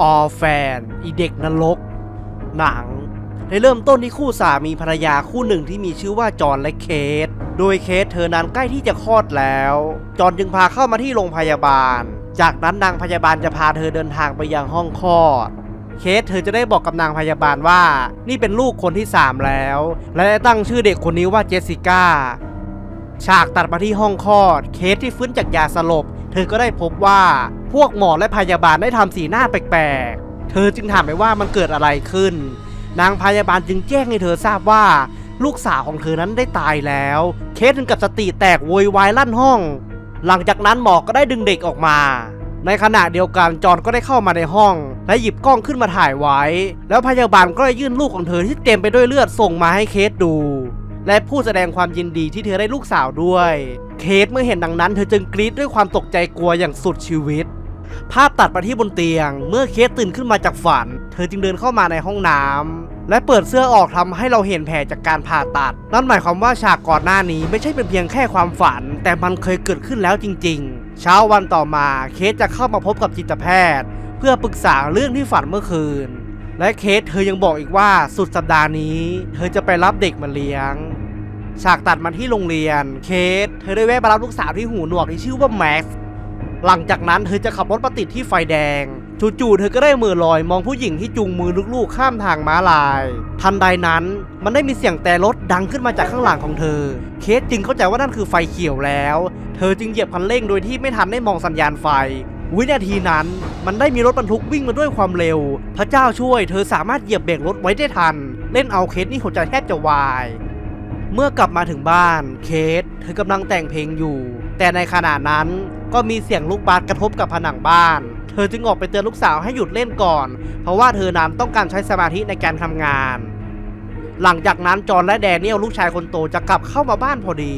ออแฟน อีเด็กนรก หนังในเริ่มต้นที่คู่สามีภรรยาคู่หนึ่งที่มีชื่อว่าจอห์นและเคท โดยเคทเธอนั้นใกล้ที่จะคลอดแล้ว จอห์นจึงพาเข้ามาที่โรงพยาบาล จากนั้นนางพยาบาลจะพาเธอเดินทางไปยังห้องคลอด เคสเธอจะได้บอกกับนางพยาบาลว่า นี่เป็นลูกคนที่ 3 แล้ว และได้ตั้งชื่อเด็กคนนี้ว่าเจสสิก้า ฉากตัดมาที่ห้องคลอด เคสที่ฟื้นจากยาสลบ เธอก็ได้พบว่า พวกหมอและพยาบาลได้ทำสีหน้าแปลกๆ เธอจึงถามไปว่ามันเกิดอะไรขึ้น นางพยาบาลจึงแจ้งให้เธอทราบว่าลูกสาวของเธอนั้นได้ตายแล้ว เคสถึงกับสติแตกโวยวายลั่นห้อง หลังจากนั้นหมอก็ได้ดึงเด็กออกมา ในขณะเดียวกันจอนก็ได้เข้ามาในห้อง และหยิบกล้องขึ้นมาถ่ายไว้ แล้วพยาบาลก็ได้ยื่นลูกของเธอที่เต็มไปด้วยเลือดส่งมาให้เคสดู และพูดแสดงความยินดีที่เธอได้ลูกสาวด้วย เคสเมื่อเห็นดังนั้นเธอจึงกรี๊ดด้วยความตกใจกลัวอย่างสุดชีวิต ภาพตัดมาที่บนเตียง เมื่อเคสตื่นขึ้นมาจากฝัน เธอจึงเดินเข้ามาในห้องน้ำและเปิดเสื้อออกทำให้เราเห็นแผลจากการผ่าตัด นั่นหมายความว่าฉากก่อนหน้านี้ไม่ใช่เป็นเพียงแค่ความฝัน แต่มันเคยเกิดขึ้นแล้วจริง ๆ เช้าวันต่อมาเคสจะเข้ามาพบกับจิตแพทย์ เพื่อปรึกษาเรื่องที่ฝันเมื่อคืน และเคสเธอยังบอกอีกว่าสุดสัปดาห์นี้ เธอจะไปรับเด็กมาเลี้ยงฉากตัดมาที่โรงเรียน เคส เธอได้แวะมารับลูกสาวที่หูหนวกที่ชื่อว่าแม็กซ์ หลังจากนั้นเธอจะขับรถมาติดที่ไฟแดงจู่ๆเธอก็ได้มือลอยมองผู้หญิงที่จูงมือลูกๆข้ามทางม้าลาย ทันใดนั้นมันได้มีเสียงแต่รถดังขึ้นมาจากข้างหลังของเธอ เคสจึงเข้าใจว่านั่นคือไฟเขียวแล้ว เธอจึงเหยียบคันเร่งโดยที่ไม่ทันได้มองสัญญาณไฟ วินาทีนั้นมันได้มีรถบรรทุกวิ่งมาด้วยความเร็ว พระเจ้าช่วยเธอสามารถเหยียบเบรกรถไว้ได้ทัน เล่นเอาเคสนี่หัวใจแทบจะวาย เมื่อกลับมาถึงบ้าน เคสเธอกำลังแต่งเพลงอยู่ แต่ในขณะนั้น ก็มีเสียงลูกบาสกระทบกับผนังบ้าน เธอจึงออกไปเตือนลูกสาวให้หยุดเล่นก่อน เพราะว่าเธอนั้นต้องการใช้สมาธิในการทำงาน หลังจากนั้นจอนและแดเนียลลูกชายคนโตจะกลับเข้ามาบ้านพอดี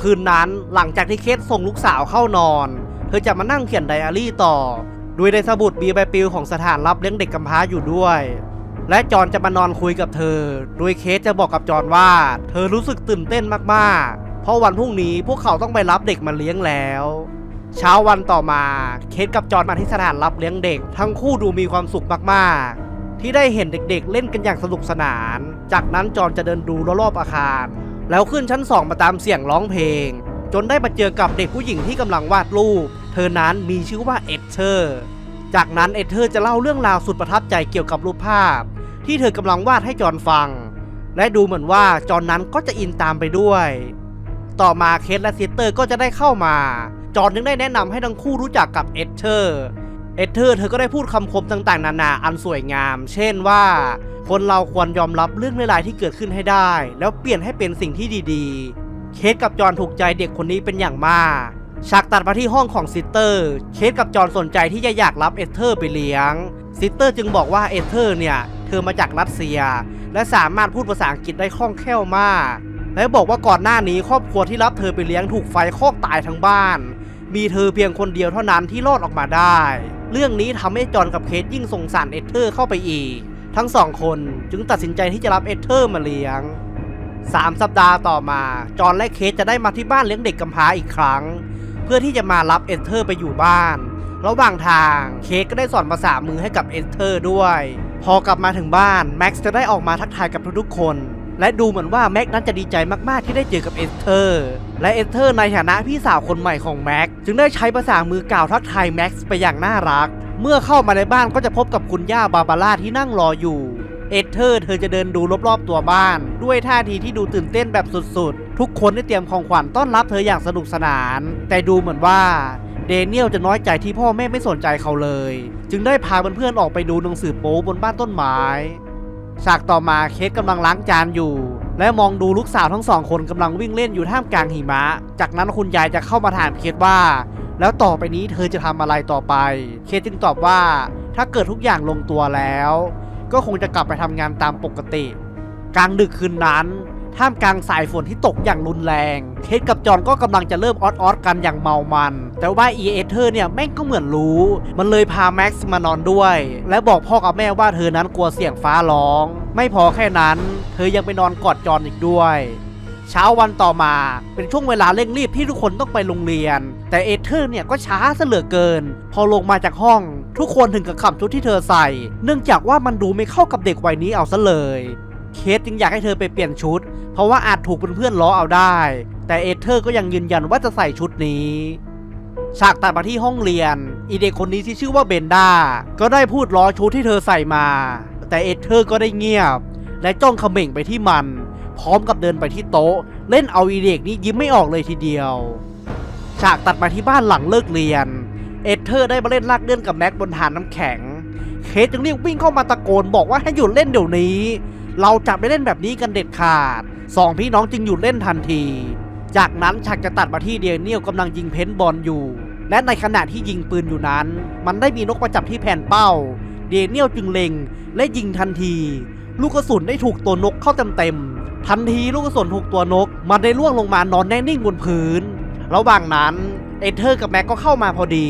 คืนนั้นหลังจากที่เคสส่งลูกสาวเข้านอน เธอจะมานั่งเขียนไดอารี่ต่อ โดยในสมุดมีใบปลิวของสถานรับเลี้ยงเด็กกำพร้าอยู่ด้วยและจอนจะมานอนคุยกับเธอ โดยเคสจะบอกกับจอนว่า เธอรู้สึกตื่นเต้นมาก ๆ เพราะวันพรุ่งนี้พวกเขาต้องไปรับเด็กมาเลี้ยงแล้ว เช้าวันต่อมา เคสกับจอห์นมาที่สถานรับเลี้ยงเด็ก ทั้งคู่ดูมีความสุขมากๆ ที่ได้เห็นเด็กๆ เล่นกันอย่างสนุกสนาน จากนั้นจอห์นจะเดินดูรอบๆอาคาร แล้วขึ้นชั้นสองมาตามเสียงร้องเพลง จนได้มาเจอกับเด็กผู้หญิงที่กำลังวาดรูป เธอนั้นมีชื่อว่าเอเธอร์ จากนั้นเอเธอร์จะเล่าเรื่องราวสุดประทับใจเกี่ยวกับรูปภาพ ที่เธอกำลังวาดให้จอห์นฟัง และดูเหมือนว่าจอห์นนั้นก็จะอินตามไปด้วย ต่อมาเคสและซิสเตอร์ก็จะได้เข้ามา จอห์นจึงได้แนะนำให้ทั้งคู่รู้จักกับเอเธอร์ เอเธอร์เธอก็ได้พูดคำคมต่างๆ นานาอันสวยงาม เช่นว่า คนเราควรยอมรับเรื่องร้ายๆที่เกิดขึ้นให้ได้ แล้วเปลี่ยนให้เป็นสิ่งที่ดีๆ เคสกับจอห์นถูกใจเด็กคนนี้เป็นอย่างมากฉากตัดมาที่ห้องของซิสเตอร์ เคสกับจอห์นสนใจที่จะอยากรับเอเธอร์ไปเลี้ยง ซิสเตอร์จึงบอกว่าเอเธอร์เนี่ย เธอมาจากรัสเซีย และสามารถพูดภาษาอังกฤษได้คล่องแคล่วมาก และบอกว่าก่อนหน้านี้ครอบครัวที่รับเธอไปเลี้ยงถูกไฟคอกตายทั้งบ้าน มีเธอเพียงคนเดียวเท่านั้นที่รอดออกมาได้ เรื่องนี้ทำให้จอห์นกับเคสยิ่งสงสารเอเธอร์เข้าไปอีก ทั้งสองคนจึงตัดสินใจที่จะรับเอเธอร์มาเลี้ยงสามสัปดาห์ต่อมา จอห์นและเคสจะได้มาที่บ้านเลี้ยงเด็กกำพร้าอีกครั้ง เพื่อที่จะมารับเอเธอร์ไปอยู่บ้าน ระหว่างทางเคสก็ได้สอนภาษามือให้กับเอเธอร์ด้วย พอกลับมาถึงบ้านแม็กซ์จะได้ออกมาทักทายกับทุกๆคน และดูเหมือนว่าแม็กนั้นจะดีใจมากๆ ที่ได้เจอกับเอเธอร์ และเอเธอร์ในฐานะพี่สาวคนใหม่ของแม็กจึงได้ใช้ภาษามือกล่าวทักทายแม็กซ์ไปอย่างน่ารัก เมื่อเข้ามาในบ้านก็จะพบกับคุณย่าบาบาร่าที่นั่งรออยู่ เอเธอร์เธอจะเดินดูรอบๆตัวบ้าน ด้วยท่าทีที่ดูตื่นเต้นแบบสุดๆ ทุกคนได้เตรียมของขวัญต้อนรับเธออย่างสนุกสนาน แต่ดูเหมือนว่าเดเนียลจะน้อยใจที่พ่อแม่ไม่สนใจเขาเลย จึงได้พาเพื่อนๆออกไปดูหนังสือโป๊บนบ้านต้นไม้ ฉากต่อมาเคสกำลังล้างจานอยู่ และมองดูลูกสาวทั้งสองคนกำลังวิ่งเล่นอยู่ท่ามกลางหิมะ จากนั้นคุณยายจะเข้ามาถามเคสว่า แล้วต่อไปนี้เธอจะทำอะไรต่อไป เคสจึงตอบว่า ถ้าเกิดทุกอย่างลงตัวแล้ว ก็คงจะกลับไปทำงานตามปกติ กลางดึกคืนนั้น ท่ามกลางสายฝนที่ตกอย่างรุนแรง เคสกับจอห์นก็กำลังจะเริ่มออดออดกันอย่างเมามัน แต่ว่าเอเอเธอร์เนี่ยแม่งก็เหมือนรู้ มันเลยพาแม็กซ์มานอนด้วย และบอกพ่อกับแม่ว่าเธอนั้นกลัวเสียงฟ้าร้อง ไม่พอแค่นั้น เธอยังไปนอนกอดจอห์นอีกด้วยเช้าวันต่อมาเป็นช่วงเวลาเร่งรีบที่ทุกคนต้องไปโรงเรียน แต่เอเธอร์เนี่ยก็ช้าเหลือเกิน พอลงมาจากห้อง ทุกคนถึงกับขำชุดที่เธอใส่ เนื่องจากว่ามันดูไม่เข้ากับเด็กวัยนี้เอาซะเลย เคสจึงอยากให้เธอไปเปลี่ยนชุด เพราะว่าอาจถูกเพื่อนๆล้อเอาได้ แต่เอเธอร์ก็ยังยืนยันว่าจะใส่ชุดนี้ฉากตัดมาที่ห้องเรียน อีเด็กคนนี้ที่ชื่อว่าเบนด้าก็ได้พูดล้อชุดที่เธอใส่มา แต่เอเธอร์ก็ได้เงียบ และจ้องเขม่งไปที่มัน พร้อมกับเดินไปที่โต๊ะ เล่นเอาอีเด็กนี้ยิ้มไม่ออกเลยทีเดียว ฉากตัดมาที่บ้านหลังเลิกเรียน เอเธอร์ได้มาเล่นลากเลื่อนกับแม็กบนฐานน้ำแข็ง เคสจึงรีบวิ่งเข้ามาตะโกนบอกว่าให้หยุดเล่นเดี๋ยวนี้ เราจะไม่เล่นแบบนี้กันเด็ดขาดสองพี่น้องจึงหยุดเล่นทันที จากนั้นฉากจะตัดมาที่เดนเนียลกำลังยิงเพนบอลอยู่ และในขณะที่ยิงปืนอยู่นั้น มันได้มีนกมาจับที่แผ่นเป้า เดนเนียลจึงเล็งและยิงทันที ลูกกระสุนได้ถูกตัวนกเข้าเต็มๆทันทีลูกกระสุนถูกตัวนก มันได้ล่วงลงมานอนแน่นิ่งบนพื้น ระหว่างนั้นเอเธอร์กับแม็กก็เข้ามาพอดี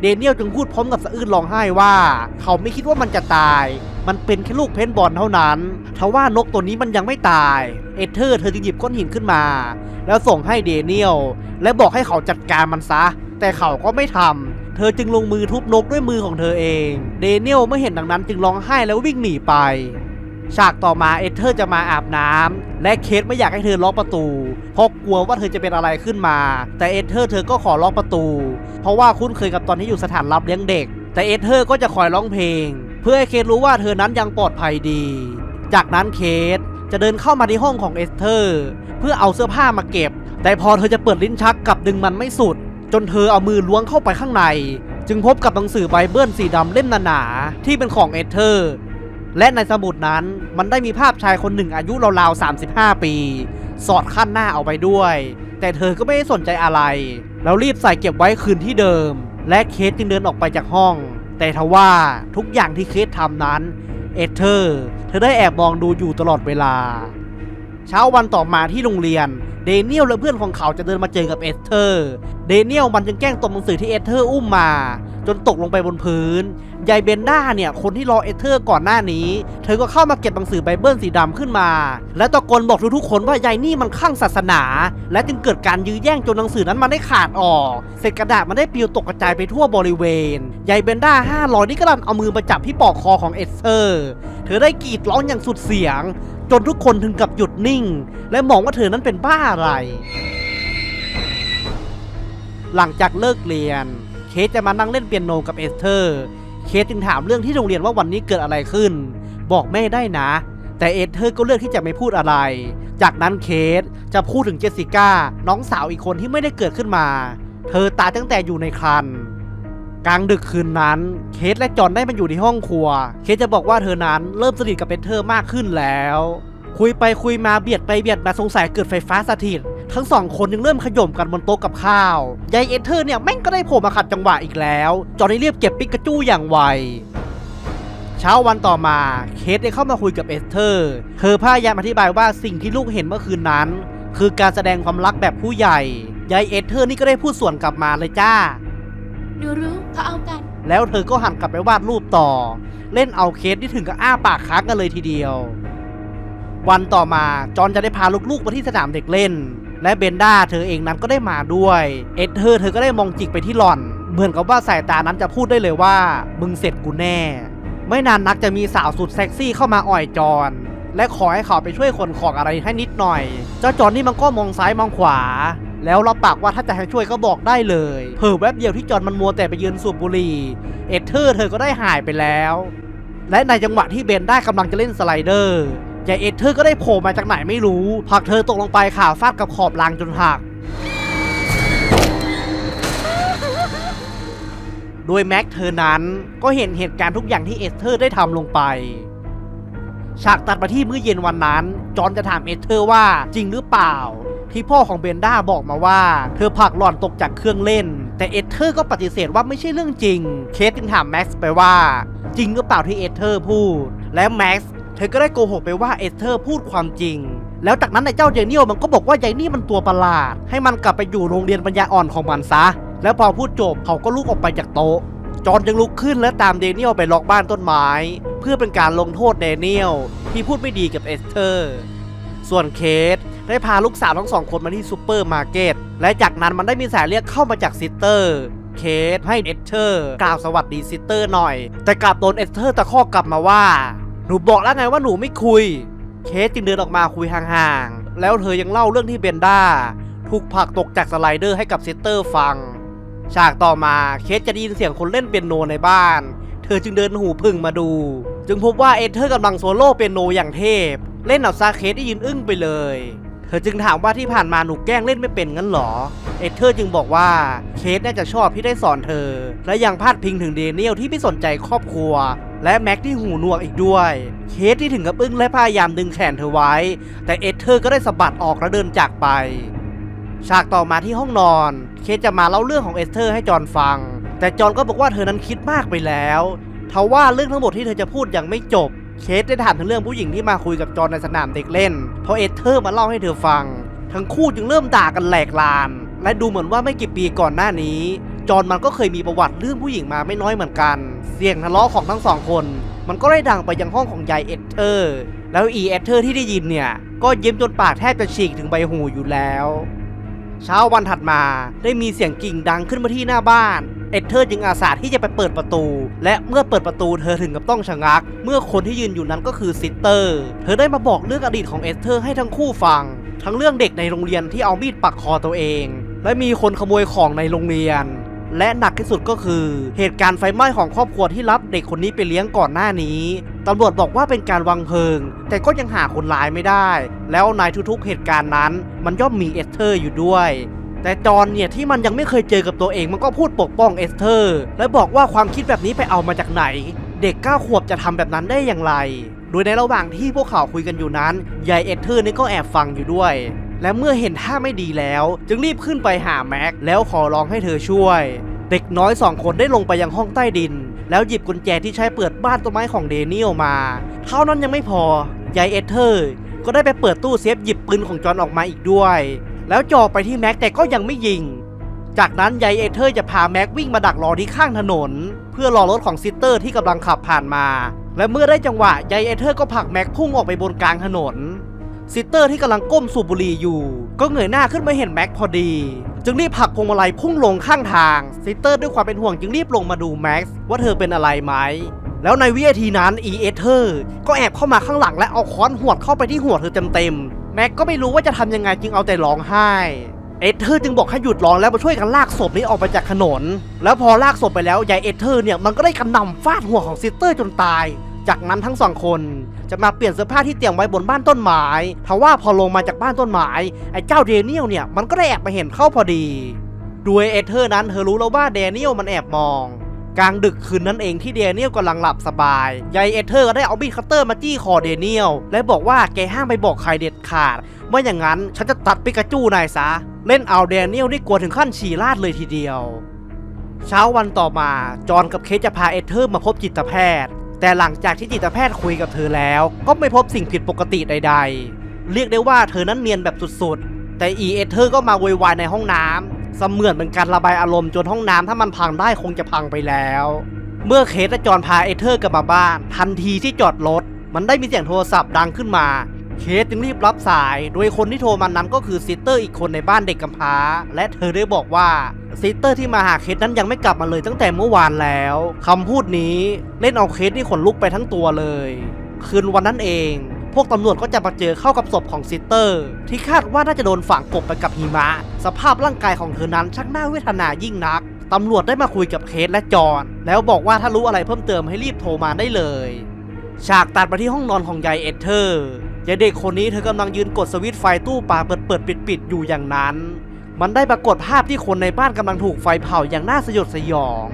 เดนเนียลจึงพูดพร้อมกับสะอื้นร้องไห้ว่า เขาไม่คิดว่ามันจะตาย มันเป็นแค่ลูกเพนบอลเท่านั้นทว่านกตัวนี้มันยังไม่ตาย เอเธอร์เธอจึงหยิบก้อนหินขึ้นมา แล้วส่งให้เดเนียล และบอกให้เขาจัดการมันซะ แต่เขาก็ไม่ทำเธอจึงลงมือทุบนกด้วยมือของเธอเอง เดเนียลเมื่อเห็นดังนั้นจึงร้องไห้แล้ววิ่งหนีไป ฉากต่อมาเอเธอร์จะมาอาบน้ำและเคทไม่อยากให้เธอล็อกประตู เพราะกลัวว่าเธอจะเป็นอะไรขึ้นมา แต่เอเธอร์เธอก็ขอล็อกประตู เพราะว่าคุ้นเคยกับตอนที่อยู่สถานรับเลี้ยงเด็ก แต่เอเธอร์ก็จะคอยร้องเพลง เพื่อให้เคทรู้ว่าเธอนั้นยังปลอดภัยดี จากนั้นเคทจะเดินเข้ามาที่ห้องของเอสเธอร์ เพื่อเอาเสื้อผ้ามาเก็บ แต่พอเธอจะเปิดลิ้นชักกับดึงมันไม่สุด จนเธอเอามือล้วงเข้าไปข้างใน จึงพบกับหนังสือไบเบิลสีดำเล่มหนาๆที่เป็นของเอสเธอร์ และในสมุดนั้นมันได้มีภาพชายคนหนึ่งอายุราวๆ35 ปี สอดขั้นหน้าเอาไปด้วย แต่เธอก็ไม่ได้สนใจอะไร แล้วรีบใส่เก็บไว้คืนที่เดิม และเคสจึงเดินออกไปจากห้อง แต่ทว่าทุกอย่างที่เคสทำนั้น เอเธอร์ เธอได้แอบมองดูอยู่ตลอดเวลา เช้าวันต่อมาที่โรงเรียน เดเนียลและเพื่อนของเขาจะเดินมาเจอกับเอสเธอร์ เดเนียลมันจึงแกล้งตบหนังสือที่เอสเธอร์อุ้มมา จนตกลงไปบนพื้น ยายเบนด้าเนี่ยคนที่รอเอเธอร์ก่อนหน้านี้ เธอก็เข้ามาเก็บหนังสือไบเบิลสีดำขึ้นมา และตะโกนบอกทุกๆคนว่ายายนี่มันคลั่งศาสนา และจึงเกิดการยื้อแย่งจนหนังสือนั้นมันได้ขาดออกเศษกระดาษมันได้ปลิวตกกระจายไปทั่วบริเวณยายเบนด้าห้าร้อยนี่ก็ลันเอามือมาจับที่ปอกคอของเอเธอร์เธอได้กรีดร้องอย่างสุดเสียง จนทุกคนถึงกับหยุดนิ่ง และมองว่าเธอนั้นเป็นบ้าอะไร หลังจากเลิกเรียนเคสจะมานั่งเล่นเปียโนกับเอสเธอร์ เคสจึงถามเรื่องที่โรงเรียนว่าวันนี้เกิดอะไรขึ้น บอกแม่ได้นะ แต่เอเธอร์ก็เลือกที่จะไม่พูดอะไร จากนั้นเคสจะพูดถึงเจสสิก้าน้องสาวอีกคนที่ไม่ได้เกิดขึ้นมา เธอตายตั้งแต่อยู่ในครรภ์กลางดึกคืนนั้น เคสและจอนได้มาอยู่ในห้องครัว เคสจะบอกว่าเธอนั้นเริ่มสนิทกับเอเธอร์มากขึ้นแล้ว คุยไปคุยมาเบียดไปเบียดมาสงสัยเกิดไฟฟ้าสถิต ทั้งสองคนยังเริ่มขย่มกันบนโต๊ะกับข้าวยายเอเธอร์เนี่ยแม่งก็ได้โผล่มาขัดจังหวะอีกแล้ว จอห์นได้เรียบเก็บปิกาจูอย่างไวเช้าวันต่อมาเคสได้เข้ามาคุยกับเอสเธอร์เธอพยายามอธิบายว่าสิ่งที่ลูกเห็นเมื่อคืนนั้น คือการแสดงความรักแบบผู้ใหญ่ยายเอสเธอร์นี่ก็ได้พูดสวนกลับมาเลยจ้าหนูรู้เขาเอากัน แล้วเธอก็หันกลับไปวาดรูปต่อ เล่นเอาเคสที่ถึงกับอ้าปากค้างกันเลยทีเดียว วันต่อมาจอนจะได้พาลูกๆมาที่สนามเด็กเล่น และเบนด้าเธอเองนั้นก็ได้มาด้วย เอ็ดเธอเธอก็ได้มองจิกไปที่หล่อน เหมือนกับว่าสายตานั้นจะพูดได้เลยว่า มึงเสร็จกูแน่ ไม่นานนักจะมีสาวสุดเซ็กซี่เข้ามาอ่อยจอนและขอให้เขาไปช่วยขนของอะไรให้นิดหน่อย เจ้าจอนนี่มันก็มองซ้ายมองขวา แล้วรับปากว่าถ้าจะให้ช่วยก็บอกได้เลย เพิ่แวบเดียวที่จอนมันมัวแต่ไปยืนสูบบุหรี่ เอ็ดเธอร์เธอก็ได้หายไปแล้ว และในจังหวะที่เบนได้กำลังจะเล่นสไลเดอร์ ยายเอ็ดเธอร์ก็ได้โผล่มาจากไหนไม่รู้ผลักเธอตกลงไปขาฟาดกับขอบรางจนหักโดยแม็กเธอนั้นก็เห็นเหตุการณ์ทุกอย่างที่เอเธอร์ได้ทำลงไป ฉากตัดมาที่มื้อเย็นวันนั้น จอนจะถามเอเธอร์ว่าจริงหรือเปล่า ที่พ่อของเบนด้าบอกมาว่า เธอผลักหล่อนตกจากเครื่องเล่น แต่เอเธอร์ก็ปฏิเสธว่าไม่ใช่เรื่องจริง เคสจึงถามแม็กซ์ไปว่า จริงหรือเปล่าที่เอเธอร์พูด และแม็กซ์ เธอก็ได้โกหกไปว่าเอสเธอร์พูดความจริง แล้วจากนั้นในเจ้าเจเนียลมันก็บอกว่ายายนี่มันตัวประหลาด ให้มันกลับไปอยู่โรงเรียนปัญญาอ่อนของมันซะ แล้วพอพูดจบเขาก็ลุกออกไปจากโต๊ะ จอห์นจึงลุกขึ้นและตามเดเนียลไปล็อกบ้านต้นไม้ เพื่อเป็นการลงโทษเดเนียลที่พูดไม่ดีกับเอสเธอร์ ส่วนเคสได้พาลูกสาวทั้งสองคนมาที่ซูเปอร์มาร์เก็ต และจากนั้นมันได้มีสายเรียกเข้ามาจากซิสเตอร์ เคสให้เอสเธอร์กล่าวสวัสดีซิสเตอร์หน่อย แต่กลับโดนเอสเธอร์ตะคอกกลับมาว่า หนูบอกแล้วไงว่าหนูไม่คุย เคสจึงเดินออกมาคุยห่างๆ แล้วเธอยังเล่าเรื่องที่เบนด้าถูกผลักตกจากสไลเดอร์ให้กับเซตเตอร์ฟัง ฉากต่อมาเคสจะได้ยินเสียงคนเล่นเปียโนในบ้าน เธอจึงเดินหูพึ่งมาดู จึงพบว่าเอเธอร์กำลังโซโล่เปียโนอย่างเทพ เล่นเอาซาเคสได้ยินอึ้งไปเลย ธอจึงถามว่าที่ผ่านมาหนูแกล้งเล่นไม่เป็นงั้นหรอ เอเธอร์จึงบอกว่าเคสน่าจะชอบที่ได้สอนเธอ และยังพาดพิงถึงเดเนียลที่ไม่สนใจครอบครัว และแม็กที่หูหนวกอีกด้วย เคสที่ถึงกับอึ้งและพยายามดึงแขนเธอไว้ แต่เอเธอร์ก็ได้สะบัดออกและเดินจากไป ฉากต่อมาที่ห้องนอน เคสจะมาเล่าเรื่องของเอสเธอร์ให้จอนฟัง แต่จอนก็บอกว่าเธอนั้นคิดมากไปแล้วทว่าเรื่องทั้งหมดที่เธอจะพูดยังไม่จบ เคสได้ถามถึงเรื่องผู้หญิงที่มาคุยกับจอห์นในสนามเด็กเล่นพอเอเธอร์มาเล่าให้เธอฟัง ทั้งคู่จึงเริ่มด่ากันแหลกลาน และดูเหมือนว่าไม่กี่ปีก่อนหน้านี้ จอห์นมันก็เคยมีประวัติเรื่องผู้หญิงมาไม่น้อยเหมือนกัน เสียงทะเลาะของทั้งสองคน มันก็ได้ดังไปยังห้องของยายเอเธอร์ แล้วอีเอเธอร์ที่ได้ยินเนี่ย ก็ยิ้มจนปากแทบจะฉีกถึงใบหูอยู่แล้ว เช้าวันถัดมาได้มีเสียงกิ่งดังขึ้นมาที่หน้าบ้าน เอดเธอร์จึงอาสาที่จะไปเปิดประตู และเมื่อเปิดประตูเธอถึงกับต้องชะงัก เมื่อคนที่ยืนอยู่นั้นก็คือซิสเตอร์ เธอได้มาบอกเรื่องอดีตของเอเธอร์ให้ทั้งคู่ฟัง ทั้งเรื่องเด็กในโรงเรียนที่เอามีดปักคอตัวเอง และมีคนขโมยของในโรงเรียน และหนักที่สุดก็คือ เหตุการณ์ไฟไหม้ของครอบครัวที่รับเด็กคนนี้ไปเลี้ยงก่อนหน้านี้ตำรวจบอกว่าเป็นการวางเพลิง แต่ก็ยังหาคนร้ายไม่ได้ แล้วในทุกๆเหตุการณ์นั้น มันย่อมมีเอสเธอร์อยู่ด้วยแต่จอห์นเนี่ยที่มันยังไม่เคยเจอกับตัวเองมันก็พูดปกป้องเอสเธอร์ และบอกว่าความคิดแบบนี้ไปเอามาจากไหน เด็กก้าขวบจะทำแบบนั้นได้อย่างไร โดยในระหว่างที่พวกเขาคุยกันอยู่นั้นยายเอสเธอร์นี่ก็แอบฟังอยู่ด้วย และเมื่อเห็นท่าไม่ดีแล้ว จึงรีบขึ้นไปหาแม็กแล้วขอร้องให้เธอช่วย เด็กน้อยสองคนได้ลงไปยังห้องใต้ดิน แล้วหยิบกุญแจที่ใช้เปิดบ้านต้นไม้ของเดนิเอลมา เท่านั้นยังไม่พอยายเอเธอร์ก็ได้ไปเปิดตู้เซฟหยิบปืนของจอนออกมาอีกด้วย แล้วจ่อไปที่แม็กแต่ก็ยังไม่ยิง จากนั้นยายเอเธอร์จะพาแม็กวิ่งมาดักรอที่ข้างถนน เพื่อรอรถของซิสเตอร์ที่กำลังขับผ่านมา และเมื่อได้จังหวะยายเอเธอร์ก็ผลักแม็กพุ่งออกไปบนกลางถนน ซิสเตอร์ที่กำลังก้มสูบบุหรี่อยู่ ก็เงยหน้าขึ้นมาเห็นแม็กพอดี จึงรีบผลักพวงมาลัยพุ่งลงข้างทาง ซิสเตอร์ด้วยความเป็นห่วงจึงรีบลงมาดูแม็กซ์ว่าเธอเป็นอะไรไหมแล้วในวินาทีนั้นอีเอเธอร์ก็แอบเข้ามาข้างหลังและเอาค้อนหวดเข้าไปที่หัวเธอเต็มๆแม็กก็ไม่รู้ว่าจะทำยังไงจึงเอาแต่ร้องไห้เอเธอร์จึงบอกให้หยุดร้องแล้วมาช่วยกันลากศพนี้ออกไปจากถนน แล้วพอลากศพไปแล้วยายเอเธอร์เนี่ยมันก็ได้กระหน่ำฟาดหัวของซิสเตอร์จนตาย จากนั้นทั้งสองคนจะมาเปลี่ยนเสื้อผ้าที่เตรียมไว้บนบ้านต้นไม้ทว่าพอลงมาจากบ้านต้นไม้ไอ้เจ้าเดเนียลเนี่ยมันก็ได้แอบมาเห็นเข้าพอดีโดยเอเธอร์นั้นเธอรู้แล้วว่าเดเนียลมันแอบมองกลางดึกคืนนั้นเองที่เดเนียลกำลังหลับสบายยายเอเธอร์ก็ได้เอาบีดคัตเตอร์มาจี้คอเดเนียลและบอกว่าแกห้ามไปบอกใครเด็ดขาดไม่อย่างนั้นฉันจะตัดปิกาจูนายซะ เล่นเอาเดเนียลนี่กลัวถึงขั้นฉี่ราดเลยทีเดียว เช้าวันต่อมา จอห์นกับเคสจะพาเอเธอร์มาพบจิตแพทย์ แต่หลังจากที่จิตแพทย์คุยกับเธอแล้ว ก็ไม่พบสิ่งผิดปกติใด ๆ เรียกได้ว่าเธอนั้นเนียนแบบสุดๆ แต่อีเอเธอร์ก็มาวุ่นวายในห้องน้ำเสมือนเป็นการระบายอารมณ์จนห้องน้ำถ้ามันพังได้คงจะพังไปแล้ว เมื่อเคสและจอห์นพาเอเธอร์กลับมาบ้าน ทันทีที่จอดรถมันได้มีเสียงโทรศัพท์ดังขึ้นมา เคสจึงรีบรับสาย โดยคนที่โทรมานั้นก็คือซิสเตอร์อีกคนในบ้านเด็กกำพร้า และเธอได้บอกว่าซิสเตอร์ที่มาหาเคสนั้นยังไม่กลับมาเลยตั้งแต่เมื่อวานแล้วคำพูดนี้เล่นเอาเคสนี่ขนลุกไปทั้งตัวเลย คืนวันนั้นเอง พวกตำรวจก็จะมาเจอเข้ากับศพของซิสเตอร์ ที่คาดว่าน่าจะโดนฝังกลบไปกับหิมะ สภาพร่างกายของเธอนั้นชักน่าเวทนายิ่งนักตำรวจได้มาคุยกับเคสและจอห์นแล้วบอกว่าถ้ารู้อะไรเพิ่มเติมให้รีบโทรมาได้เลย ฉากตัดมาที่ห้องนอนของยายเอเธอร์ยายเด็กคนนี้เธอกำลังยืนกดสวิตช์ไฟตู้ปลาเปิดเปิดปิดปิดอยู่อย่างนั้น มันได้ปรากฏภาพที่คนในบ้านกำลังถูกไฟเผาอย่างน่าสยดสยอง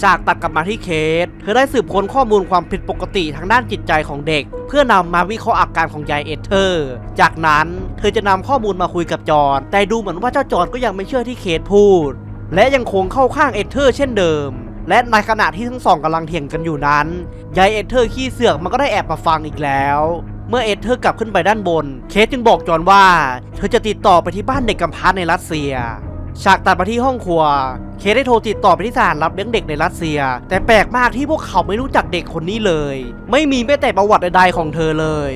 ฉากตัดกลับมาที่เคส เธอได้สืบค้นข้อมูลความผิดปกติทางด้านจิตใจของเด็ก เพื่อนำมาวิเคราะห์อาการของยายเอเธอร์ จากนั้นเธอจะนำข้อมูลมาคุยกับจอห์นแต่ดูเหมือนว่าเจ้าจอห์นก็ยังไม่เชื่อที่เคสพูด และยังคงเข้าข้างเอเธอร์เช่นเดิม และในขณะที่ทั้งสองกำลังเถียงกันอยู่นั้นยายเอเธอร์ขี้เสือกมันก็ได้แอบมาฟังอีกแล้ว เมื่อเอเธอร์กลับขึ้นไปด้านบน เคสจึงบอกจอห์นว่า เธอจะติดต่อไปที่บ้านเด็กกำพร้าในรัสเซียฉากตัดมาที่ห้องครัว เคสได้โทรติดต่อไปที่สถานรับเลี้ยงเด็กในรัสเซีย แต่แปลกมากที่พวกเขาไม่รู้จักเด็กคนนี้เลย ไม่มีแม้แต่ประวัติใดๆของเธอเลย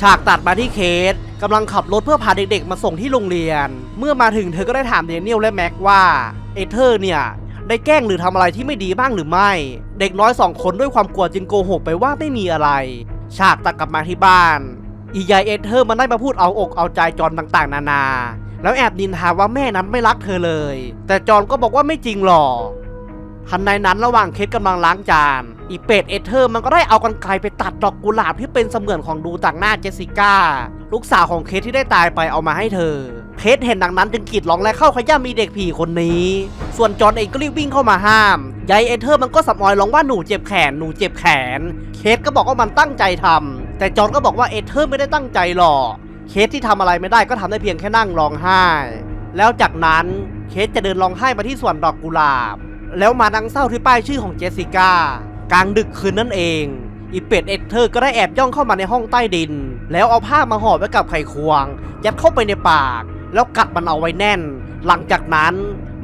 ฉากตัดมาที่เคสกำลังขับรถเพื่อพาเด็กๆ มาส่งที่โรงเรียน เมื่อมาถึงเธอก็ได้ถามเดเนียลและแม็กว่า เอเธอร์เนี่ย ได้แกล้งหรือทำอะไรที่ไม่ดีบ้างหรือไม่ เด็กน้อยสองคนด้วยความกลัวจึงโกหกไปว่าไม่มีอะไร ฉากตัดกลับมาที่บ้านอียายเอเธอร์มันได้มาพูดเอาอกเอาใจจอนต่างๆ นานา แล้วแอบดินทาว่าแม่นั้นไม่รักเธอเลย แต่จอนก็บอกว่าไม่จริงหรอกทันใดนั้นระหว่างเคสกำลังล้างจาน อีเป็ดเอเธอร์มันก็ได้เอากันไกลไปตัดดอกกุหลาบที่เป็นเสมือนของดูต่างหน้าเจสสิก้า ลูกสาวของเคสที่ได้ตายไปเอามาให้เธอเคสเห็นดังนั้นจึงกรีดร้องและเข้าขย้ำมีเด็กผีคนนี้ ส่วนจอห์นเองก็รีบวิ่งเข้ามาห้ามยายเอเธอร์มันก็สับออยร้องว่าหนูเจ็บแขนหนูเจ็บแขน เคสก็บอกว่ามันตั้งใจทำแต่จอห์นก็บอกว่าเอเธอร์ไม่ได้ตั้งใจหรอกเคสที่ทำอะไรไม่ได้ก็ทำได้เพียงแค่นั่งร้องไห้ แล้วจากนั้นเคสจะเดินร้องไห้มาที่สวนดอกกุหลาบ แล้วมานั่งเศร้าที่ป้ายชื่อของเจสสิก้า กลางดึกคืนนั่นเองอีเป็ดเอเธอร์ก็ได้แอบย่องเข้ามาในห้องใต้ดิน แล้วเอาผ้ามาห่อไว้กับไขควง ยัดเข้าไปในปาก แล้วกัดมันเอาไว้แน่น หลังจากนั้น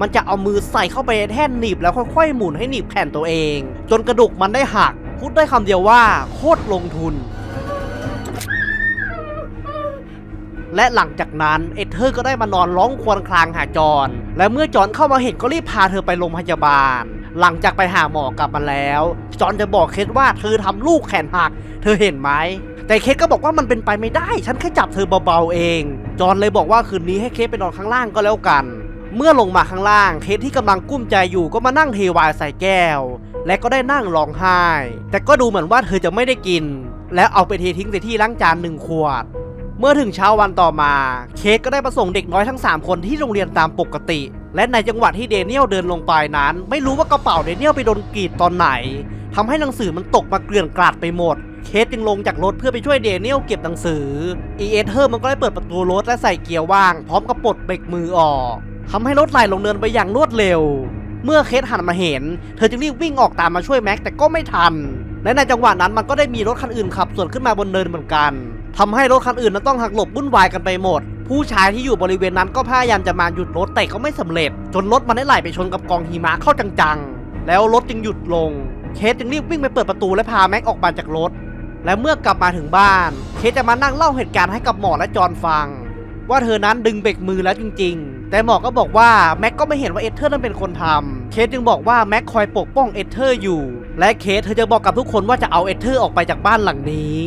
มันจะเอามือใส่เข้าไปแท่นหนีบแล้วค่อยๆหมุนให้หนีบแขนตัวเอง จนกระดูกมันได้หัก พูดได้คำเดียวว่าโคตรลงทุน และหลังจากนั้นเอเธอร์ก็ได้มานอนร้องครวญครางหาจอนและเมื่อจอนเข้ามาเห็นก็รีบพาเธอไปโรงพยาบาล หลังจากไปหาหมอกลับมาแล้ว จอนจะบอกเคสว่าเธอทำลูกแขนหัก เธอเห็นไหม แต่เคสก็บอกว่ามันเป็นไปไม่ได้ ฉันแค่จับเธอเบาๆเอง จอนเลยบอกว่าคืนนี้ให้เคสไปนอนข้างล่างก็แล้วกัน เมื่อลงมาข้างล่าง เคสที่กำลังกุ้มใจอยู่ก็มานั่งเทวายใส่แก้ว และก็ได้นั่งร้องไห้ แต่ก็ดูเหมือนว่าเธอจะไม่ได้กิน แล้วเอาไปเททิ้งใส่ที่ล้างจานหนึ่งขวดเมื่อถึงเช้าวันต่อมา เคกก็ได้ประส่งเด็กน้อยทั้ง 3 คนที่โรงเรียนตามปกติ และในจังหวะที่เดเนียลเดินลงไปนั้น ไม่รู้ว่ากระเป๋าเดเนียลไปโดนกรีดตอนไหนทำให้หนังสือมันตกมาเกลื่อนกลาดไปหมด เคสจึงลงจากรถเพื่อไปช่วยเดเนียลเก็บหนังสืออีเอเธอร์มันก็ได้เปิดประตูรถและใส่เกียร์ว่าง พร้อมกับปลดเบรกมือออกทำให้รถไหลลงเนินไปอย่างรวดเร็ว เมื่อเคสหันมาเห็น เธอจึงรีบวิ่งออกตามมาช่วยแม็กแต่ก็ไม่ทัน และในจังหวะนั้นมันก็ได้มีรถคันอื่นขับสวนขึ้นมาบนเนินเหมือนกันทำให้รถคันอื่นนั้นต้องหักหลบวุ่นวายกันไปหมด ผู้ชายที่อยู่บริเวณนั้นก็พยายามจะมาหยุดรถแต่ก็ไม่สำเร็จ จนรถมันได้ไหลไปชนกับกองหิมะเข้าจังๆ แล้วรถจึงหยุดลง เคสจึงรีบวิ่งไปเปิดประตูและพาแม็กออกมาจากรถ และเมื่อกลับมาถึงบ้าน เคสจะมานั่งเล่าเหตุการณ์ให้กับหมอและจอห์นฟัง ว่าเธอนั้นดึงเบรกมือแล้วจริง ๆ แต่หมอก็บอกว่าแม็กก็ไม่เห็นว่าเอเธอร์นั้นเป็นคนทำเคสจึงบอกว่าแม็กคอยปกป้องเอเธอร์อยู่ และเคสเธอจะบอกกับทุกคนว่าจะเอาเอเธอร์ออกไปจากบ้านหลังนี้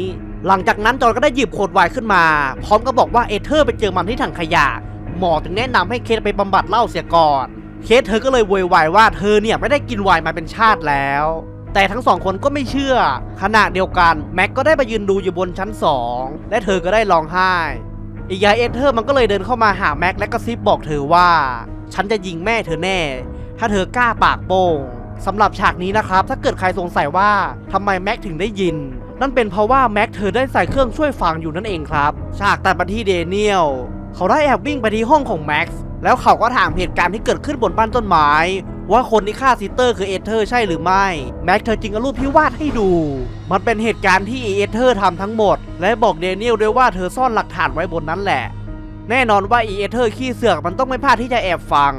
หลังจากนั้นจอห์นก็ได้หยิบขวดไวน์ขึ้นมา พร้อมกับบอกว่าเอเธอร์ไปเจอมันที่ถังขยะ หมอจึงแนะนำให้เคสไปบำบัดเหล้าเสียก่อน เคสเธอก็เลยโวยวายว่าเธอเนี่ยไม่ได้กินไวน์มาเป็นชาติแล้ว แต่ทั้งสองคนก็ไม่เชื่อ ขณะเดียวกันแม็กก็ได้ไปยืนดูอยู่บนชั้นสองและเธอก็ได้ร้องไห้ อีกยายเอเธอร์มันก็เลยเดินเข้ามาหาแม็กและกระซิบบอกเธอว่า ฉันจะยิงแม่เธอแน่ ถ้าเธอกล้าปากโป้งสำหรับฉากนี้นะครับ ถ้าเกิดใครสงสัยว่าทำไมแม็กถึงได้ยิน นั่นเป็นเพราะว่าแม็กเธอได้ใส่เครื่องช่วยฟังอยู่นั่นเองครับฉากตัดมาที่เดเนียลเขาได้แอบวิ่งไปที่ห้องของแม็กซ์แล้วเขาก็ถามเหตุการณ์ที่เกิดขึ้นบนบ้านต้นไม้ว่าคนที่ฆ่าซิสเตอร์คือเอเธอร์ใช่หรือไม่ แม็กเธอจึงเอารูปที่วาดให้ดู มันเป็นเหตุการณ์ที่เอเธอร์ทำทั้งหมด และบอกเดเนียลด้วยว่าเธอซ่อนหลักฐานไว้บนนั้นแหละ แน่นอนว่าเอเธอร์ขี้เสือกมันต้องไม่พลาดที่จะแอบฟัง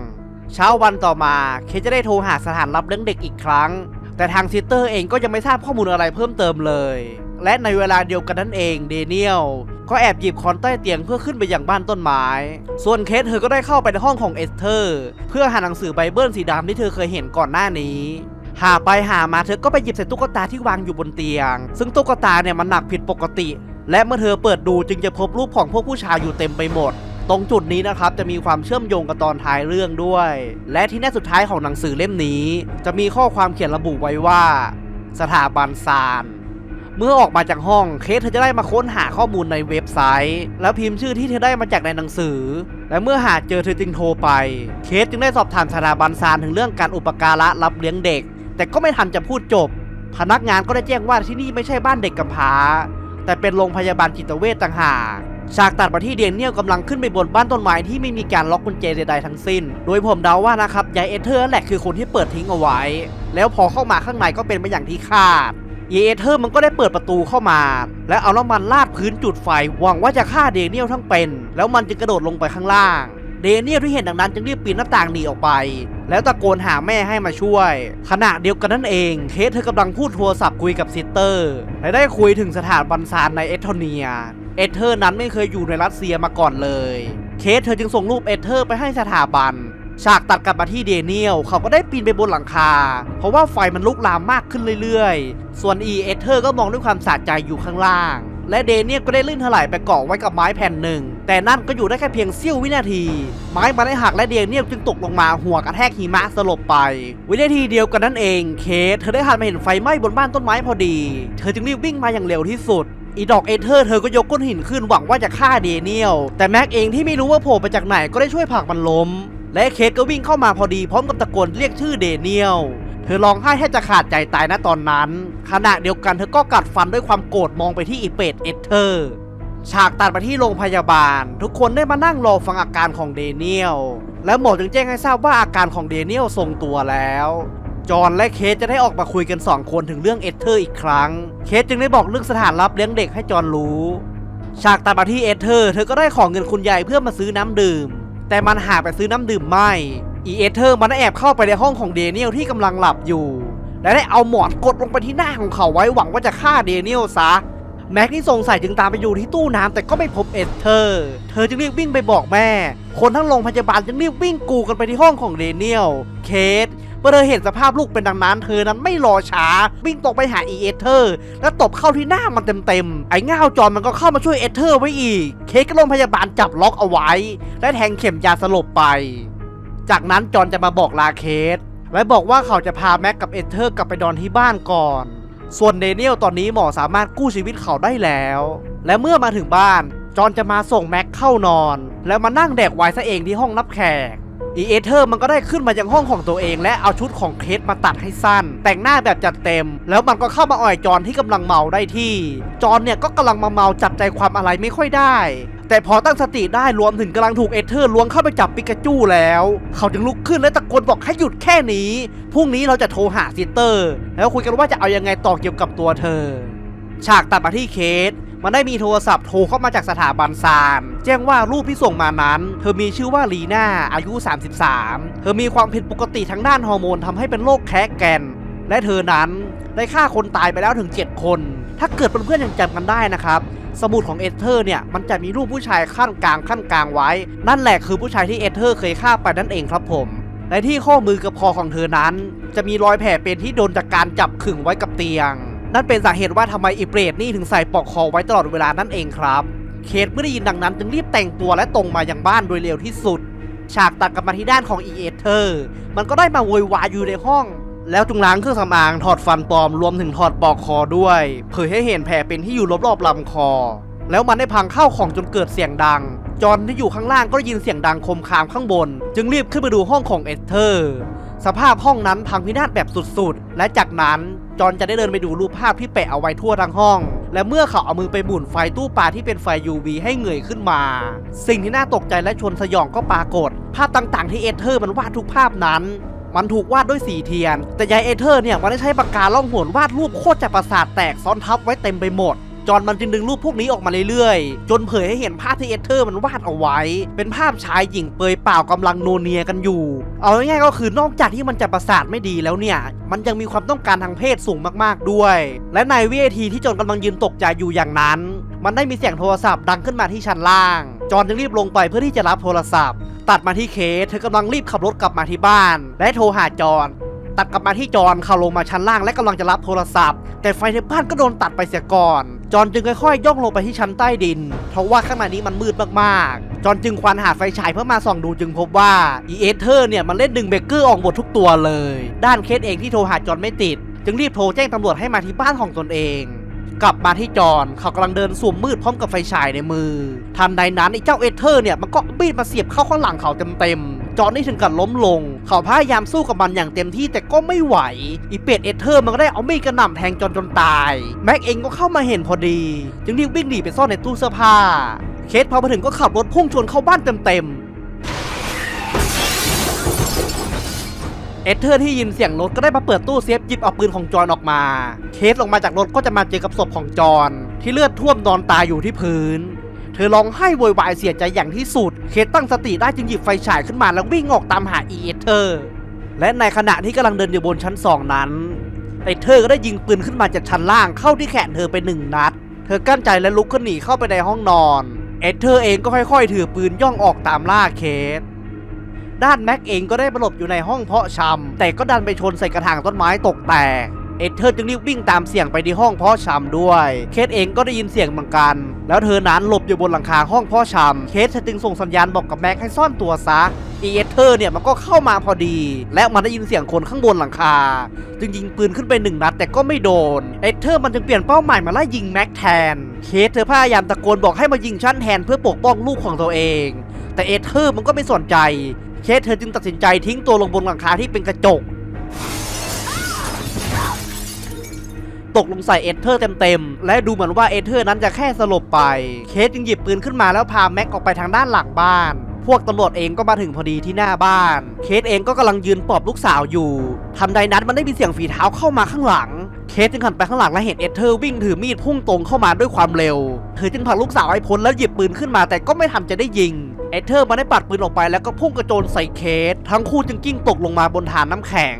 เช้าวันต่อมา เคจะได้โทรหาสถานรับเลี้ยงเด็กอีกครั้ง แต่ทางซิสเตอร์เองก็ยังไม่ทราบข้อมูลอะไรเพิ่มเติมเลย และในเวลาเดียวกันนั่นเองเดเนียลก็แอบหยิบคอนใต้เตียงเพื่อขึ้นไปยังบ้านต้นไม้ ส่วนเคสเธอก็ได้เข้าไปในห้องของเอสเธอร์ เพื่อหาหนังสือไบเบิลสีดำที่เธอเคยเห็นก่อนหน้านี้หาไปหามาเธอก็ไปหยิบใส่ตุ๊กตาที่วางอยู่บนเตียง ซึ่งตุ๊กตาเนี่ยมันหนักผิดปกติ และเมื่อเธอเปิดดูจึงจะพบรูปของพวกผู้ชายอยู่เต็มไปหมด ตรงจุดนี้นะครับจะมีความเชื่อมโยงกับตอนท้ายเรื่องด้วย และที่แน่สุดท้ายของหนังสือเล่มนี้ จะมีข้อความเขียนระบุไว้ว่า สถาบันซานเมื่อออกมาจากห้องเคสเธอจะได้มาค้นหาข้อมูลในเว็บไซต์ แล้วพิมพ์ชื่อที่เธอได้มาจากในหนังสือ และเมื่อหาเจอเธอจึงโทรไป เคสจึงได้สอบถามสถาบันซานถึงเรื่องการอุปการะรับเลี้ยงเด็ก แต่ก็ไม่ทันจะพูดจบ พนักงานก็ได้แจ้งว่าที่นี่ไม่ใช่บ้านเด็กกำพร้า แต่เป็นโรงพยาบาลจิตเวชต่างหาก ฉากตัดมาที่เดนเนียลกำลังขึ้นไปบนบ้านต้นไม้ที่ไม่มีการล็อกกุญแจใดๆทั้งสิ้น โดยผมเดาว่านะครับยายเอเธอร์นั่นแหละคือคนที่เปิดทิ้งเอาไว้ แล้วพอเข้ามาข้างในก็เป็นไปอย่างที่คาดเยเอเธอร์มันก็ได้เปิดประตูเข้ามา และเอาน้ำมันราดพื้นจุดไฟหวังว่าจะฆ่าเดเนียลทั้งเป็น แล้วมันจึงกระโดดลงไปข้างล่างเดเนียลที่เห็นดังนั้นจึงรีบปีนหน้าต่างหนีออกไป แล้วตะโกนหาแม่ให้มาช่วย ขณะเดียวกันนั่นเองเคสเธอกำลังพูดโทรศัพท์คุยกับซิสเตอร์ และได้คุยถึงสถานบันซานในเอสโทเนีย เอเธอร์นั้นไม่เคยอยู่ในรัสเซียมาก่อนเลย เคสเธอจึงส่งรูปเอเธอร์ไปให้สถาบัน ฉากตัดกลับมาที่เดเนียลเขาก็ได้ปีนไปบนหลังคา เพราะว่าไฟมันลุกลามมากขึ้นเรื่อยๆ ส่วนอีเอเธอร์ก็มองด้วยความสะใจอยู่ข้างล่าง และเดเนียลก็ได้ลื่นถลายไปเกาะไว้กับไม้แผ่นหนึ่ง แต่นั่นก็อยู่ได้แค่เพียงเสี้ยววินาที ไม้มันได้หักและเดเนียลจึงตกลงมาหัวกระแทกหิมะสลบไป วินาทีเดียวกันนั่นเอง เคสเธอได้หันมาเห็นไฟไหม้บนบ้านต้นไม้พอดี เธอจึงรีบวิ่งมาอย่างเร็วที่สุด อีดอกเอเธอร์เธอก็ยกก้นหินขึ้นหวังว่าจะฆ่าเดเนียล แต่แม็กเองที่ไม่รู้ว่าโผล่มาจากไหนก็ได้ช่วยผลักมันล้ม และเคสก็วิ่งเข้ามาพอดีพร้อมกับตะโกนเรียกชื่อเดเนียล เธอร้องไห้แทบจะขาดใจตายนะตอนนั้น ขณะเดียวกันเธอก็กัดฟันด้วยความโกรธมองไปที่อีเป็ดเอเธอร์ฉากตัดไปที่โรงพยาบาล ทุกคนได้มานั่งรอฟังอาการของเดเนียล และหมอจึงแจ้งให้ทราบว่าอาการของเดเนียลทรงตัวแล้ว จอห์นและเคสจะได้ออกมาคุยกัน 2 คนถึงเรื่องเอเธอร์อีกครั้ง เคสจึงได้บอกเรื่องสถานรับเลี้ยงเด็กให้จอห์นรู้ ฉากตัดมาที่เอเธอร์ เธอก็ได้ของเงินคุณยายเพื่อมาซื้อน้ำดื่ม แต่มันหาไปซื้อน้ำดื่มไม่ อีเอเธอร์มันได้แอบเข้าไปในห้องของเดเนียลที่กำลังหลับอยู่ และได้เอาหมอนกดลงไปที่หน้าของเขาไว้หวังว่าจะฆ่าเดเนียลซะแม็กที่สงสัยจึงตามไปอยู่ที่ตู้น้ำแต่ก็ไม่พบเอเธอร์ เธอจึงรีบวิ่งไปบอกแม่ คนทั้งโรงพยาบาลจึงรีบวิ่งกูกันไปที่ห้องของเดเนียล เคส เมื่อเธอเห็นสภาพลูกเป็นดังนั้น เธอนั้นไม่รอช้าวิ่งตรงไปหาอีเอเธอร์ และตบเข้าที่หน้ามันเต็มๆ ไอ้ง่าวจอนมันก็เข้ามาช่วยเอเธอร์ไว้อีก เคสก็โรงพยาบาลจับล็อกเอาไว้ และแทงเข็มยาสลบไป จากนั้นจอนจะมาบอกลาเคส และบอกว่าเขาจะพาแม็กกับเอเธอร์กลับไปนอนที่บ้านก่อน ส่วนเดเนียลตอนนี้หมอสามารถกู้ชีวิตเขาได้แล้ว และเมื่อมาถึงบ้านจอนจะมาส่งแม็กเข้านอน แล้วมานั่งแดกไวน์ซะเองที่ห้องรับแขก อีเอเธอร์มันก็ได้ขึ้นมายังห้องของตัวเองและเอาชุดของเคสมาตัดให้สั้น แต่งหน้าแบบจัดเต็ม แล้วมันก็เข้ามาอ่อยจอนที่กำลังเมาได้ที่ จอนเนี่ยก็กำลังมาเมาจับใจความอะไรไม่ค่อยได้ แต่พอตั้งสติได้รวมถึงกำลังถูกเอเธอร์ล้วงเข้าไปจับปิกาจูแล้ว เขาจึงลุกขึ้นและตะโกนบอกให้หยุดแค่นี้พรุ่งนี้เราจะโทรหาซิสเตอร์ แล้วคุยกันว่าจะเอายังไงต่อเกี่ยวกับตัวเธอ ฉากตัดมาที่เคส มันได้มีโทรศัพท์โทรเข้ามาจากสถาบันซาน แจ้งว่ารูปที่ส่งมานั้น เธอมีชื่อว่าลีน่าอายุ 33 เธอมีความผิดปกติทางด้านฮอร์โมนทำให้เป็นโรคแคะแกน และเธอนั้นได้ฆ่าคนตายไปแล้วถึง 7 คน ถ้าเกิดเพื่อนๆยังจำกันได้นะครับสมุดของเอเธอร์เนี่ยมันจะมีรูปผู้ชายขั้นกลางขั้นกลางไว้ นั่นแหละคือผู้ชายที่เอเธอร์เคยฆ่าไปนั่นเองครับผมและที่ข้อมือกับคอของเธอนั้น จะมีรอยแผลเป็นที่โดนจากการจับขึงไว้กับเตียง นั่นเป็นสาเหตุว่าทำไมอีเปรตนี่ถึงใส่ปลอกคอไว้ตลอดเวลานั่นเองครับ เคสเมื่อได้ยินดังนั้นจึงรีบแต่งตัวและตรงมายังบ้านโดยเร็วที่สุด ฉากตัดกลับมาที่ด้านของอีเอเธอร์ มันก็ได้มาโวยวายอยู่ในห้อง แล้วจึงล้างเครื่องสำอางถอดฟันปลอมรวมถึงถอดปลอกคอด้วย เผยให้เห็นแผลเป็นที่อยู่รอบๆลำคอ แล้วมันได้พังเข้าของจนเกิดเสียงดังจอห์นที่อยู่ข้างล่างก็ได้ยินเสียงดังคมคามข้างบน จึงรีบขึ้นไปดูห้องของเอเธอร์ สภาพห้องนั้นพังพินาศแบบสุดๆ และจากนั้น จอห์นจะได้เดินไปดูรูปภาพที่แปะเอาไว้ทั่วทั้งห้อง และเมื่อเขาเอามือไปหมุนไฟตู้ปลาที่เป็นไฟ UV ให้เงยขึ้นมา สิ่งที่น่าตกใจและชวนสยองก็ปรากฏ ภาพต่างๆที่เอเธอร์มันวาดทุกภาพนั้นมันถูกวาดด้วยสีเทียน แต่ยายเอเธอร์เนี่ยมันได้ใช้ปากกาล่องหนวาดรูปโคตรจะประสาทแตกซ้อนทับไว้เต็มไปหมด จอห์นมันจึงดึงรูปพวกนี้ออกมาเรื่อยๆ จนเผยให้เห็นภาพที่เอเธอร์มันวาดเอาไว้ เป็นภาพชายหญิงเปยเปล่ากำลังโนเนียกันอยู่ เอาง่ายๆก็คือนอกจากที่มันจะประสาทไม่ดีแล้วเนี่ย มันยังมีความต้องการทางเพศสูงมากๆด้วย และในวิทีที่จอห์นกำลังยืนตกใจอยู่อย่างนั้น มันได้มีเสียงโทรศัพท์ดังขึ้นมาที่ชั้นล่าง จอห์นจึงรีบลงไปเพื่อที่จะรับโทรศัพท์ ตัดมาที่เคสเธอกำลังรีบขับรถกลับมาที่บ้าน และโทรหาจอห์นตัดกลับมาที่จอห์นเขาลงมาชั้นล่างและกำลังจะรับโทรศัพท์ แต่ไฟในบ้านก็โดนตัดไปเสียก่อน จอห์นจึงค่อยๆย่องลงไปที่ชั้นใต้ดิน เพราะว่าข้างในนี้มันมืดมากๆ จอห์นจึงควานหาไฟฉายเพื่อมาส่องดูจึงพบว่าอีเอเธอร์เนี่ยมันเล่นดึงเบเกอร์ออกหมดทุกตัวเลย ด้านเคสเองที่โทรหาจอห์นไม่ติด จึงรีบโทรแจ้งตำรวจให้มาที่บ้านของตนเอง กลับมาที่จอห์นเขากำลังเดินสวมมืดพร้อมกับไฟฉายในมือ ทันใดนั้นไอ้เจ้าเอเธอร์เนี่ยมันก็เอามีดมาเสียบเข้าข้างหลังเขาเต็มๆ จอห์นนี่ถึงกับล้มลง เขาพยายามสู้กับมันอย่างเต็มที่แต่ก็ไม่ไหว อีเป็ดเอเธอร์มันก็ได้เอามีดกระหน่ำแทงจอห์นจนตาย แม็กเองก็เข้ามาเห็นพอดี จึงรีบวิ่งหนีไปซ่อนในตู้เสื้อผ้า เคสพอมาถึงก็ขับรถพุ่งชนเข้าบ้านเต็มเอเธอร์ที่ยินเสียงรถก็ได้มาเปิดตู้เซฟหยิบเอาปืนของจอห์นออกมา เคสลงมาจากรถก็จะมาเจอกับศพของจอห์นที่เลือดท่วมนอนตายอยู่ที่พื้น เธอร้องไห้โวยวายเสียใจอย่างที่สุด เคสตั้งสติได้จึงหยิบไฟฉายขึ้นมาแล้ววิ่งออกตามหาอีเอเธอร์ และในขณะที่กำลังเดินอยู่บนชั้นสองนั้นเอเธอร์ก็ได้ยิงปืนขึ้นมาจากชั้นล่างเข้าที่แขนเธอไปหนึ่งนัด เธอกั้นใจและลุกขึ้นหนีเข้าไปในห้องนอนเอเธอร์เองก็ค่อยๆ ถือปืนย่องออกตามล่าเคสด้านแม็กเองก็ได้ประหลบอยู่ในห้องเพาะชำแต่ก็ดันไปชนใส่กระถางต้นไม้ตกแตก เอเธอร์จึงรีบวิ่งตามเสียงไปที่ห้องพาะชำด้วย เคสเองก็ได้ยินเสียงเหมือนกัน แล้วเธอนั้นหลบอยู่บนหลังคาห้องพาะชำเคสเธอจึงส่งสัญญาณบอกกับแม็กให้ซ่อนตัวซะเอเธอร์เนี่ยมันก็เข้ามาพอดี และมันได้ยินเสียงคนข้างบนหลังคา จึงยิงปืนขึ้นไปหนึ่งนัดแต่ก็ไม่โดนเอเธอร์มันจึงเปลี่ยนเป้าหมายมาไล่ยิงแม็กแทน เคสเธอพยายามตะโกนบอกให้มายิงชั้นแทนเพื่อปกป้องลูกของตัวเอง แต่เอเธอร์มันก็ไม่สนใจ เคสเธอจึงตัดสินใจทิ้งตัวลงบนหลังคาที่เป็นกระจก ตกลงใส่เอเธอร์เต็มๆ และดูเหมือนว่าเอเธอร์นั้นจะแค่สลบไป เคสจึงหยิบปืนขึ้นมาแล้วพาแม็กออกไปทางด้านหลังบ้าน พวกตำรวจเองก็มาถึงพอดีที่หน้าบ้าน เคสเองก็กำลังยืนปลอบลูกสาวอยู่ทันใดนั้นมันได้มีเสียงฝีเท้าเข้ามาข้างหลัง เคสจึงหันไปข้างหลังและเห็นเอเธอร์วิ่งถือมีดพุ่งตรงเข้ามาด้วยความเร็ว เธอจึงผลักลูกสาวให้พ้นแล้วหยิบปืนขึ้นมาแต่ก็ไม่ทันจะได้ยิงเอเธอร์มันได้ปัดปืนออกไปแล้วก็พุ่งกระโจนใส่เคส ทั้งคู่จึงกิ้งตกลงมาบนฐานน้ำแข็ง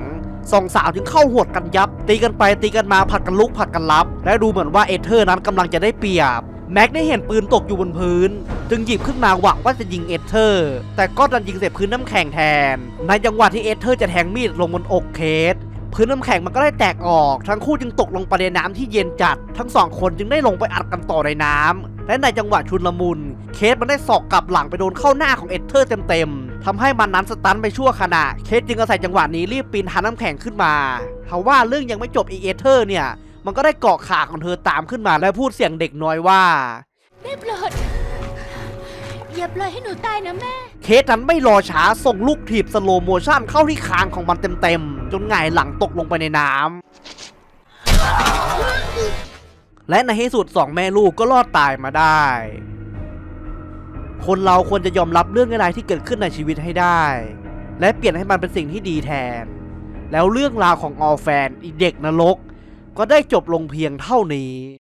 สองสาวจึงเข้าหวดกันยับ ตีกันไปตีกันมาผัดกันลุกผัดกันรับ และดูเหมือนว่าเอเธอร์นั้นกำลังจะได้เปรียบแม็กได้เห็นปืนตกอยู่บนพื้น จึงหยิบขึ้นมาหวังว่าจะยิงเอเธอร์ แต่ก็ดันยิงใส่พื้นน้ำแข็งแทน ในจังหวะที่เอเธอร์จะแทงมีดลงบนอกเคสพื้นน้ำแข็งมันก็ได้แตกออก ทั้งคู่จึงตกลงไปในน้ำที่เย็นจัด ทั้งสองคนจึงได้ลงไปอัดกันต่อในน้ำและในจังหวะชุนลมุน เคสมันได้สอกกลับหลังไปโดนเข้าหน้าของเอเธอร์เต็มๆ ทำให้มันนั้นสตันไปชั่วขณะ เคสจึงอาศัยจังหวะนี้รีบปีนทานน้ำแข็งขึ้นมาทว่าเรื่องยังไม่จบอีเอเธอร์เนี่ย มันก็ได้เกาะขาของเธอตามขึ้นมาและพูดเสียงเด็กน้อยว่าได้โปรดอย่าปล่อยให้หนูตายนะแม่ เคสนั้นไม่รอช้าส่งลูกถีบสโลโมชั่นเข้าที่คางของมันเต็มๆ จนหงายหลังตกลงไปในน้ำและในที่สุดสองแม่ลูกก็รอดตายมาได้ คนเราควรจะยอมรับเรื่องอะไรที่เกิดขึ้นในชีวิตให้ได้ และเปลี่ยนให้มันเป็นสิ่งที่ดีแทน แล้วเรื่องราวของออลแฟนอีเด็กนรก ก็ได้จบลงเพียงเท่านี้